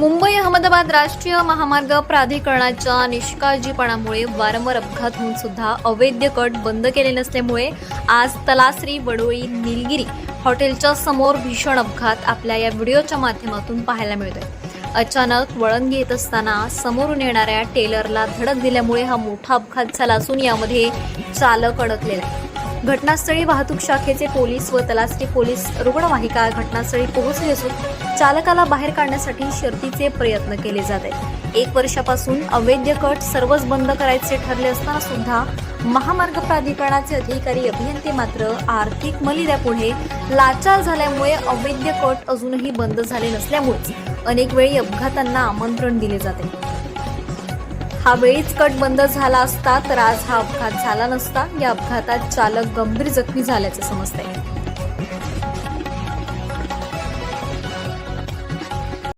मुंबई अहमदाबाद राष्ट्रीय महामार्ग प्राधिकरणाच्या निष्काळजीपणामुळे वारंवार अपघात होऊन सुद्धा अवैध कट बंद केले नसल्यामुळे आज तलासरी वडोळी निलगिरी हॉटेलच्या समोर भीषण अपघात आपल्या या व्हिडिओच्या माध्यमातून पाहायला मिळतोय. अचानक वळण घेत असताना समोरून येणाऱ्या टेलरला धडक दिल्यामुळे हा मोठा अपघात झाला असून यामध्ये चालक अडकलेला आहे. घटनास्थळी वाहतूक शाखेचे पोलीस व तलासरी पोलीस रुग्णवाहिका घटनास्थळी पोहोचले असून चालकाला बाहेर काढण्यासाठी शर्तीचे प्रयत्न केले जात आहेत. एक वर्षापासून अवैध कट सर्वच बंद करायचे ठरले असताना सुद्धा महामार्ग प्राधिकरणाचे अधिकारी अभियंते मात्र आर्थिक मलिद्यापुढे लाचार झाल्यामुळे अवैध कट अजूनही बंद झाले नसल्यामुळेच अनेक वेळी अपघातांना आमंत्रण दिले जाते. हा वेळीच कट बंद झाला असता तर आज हा अपघात झाला नसता. या अपघातात चालक गंभीर जखमी झाल्याचे समजते.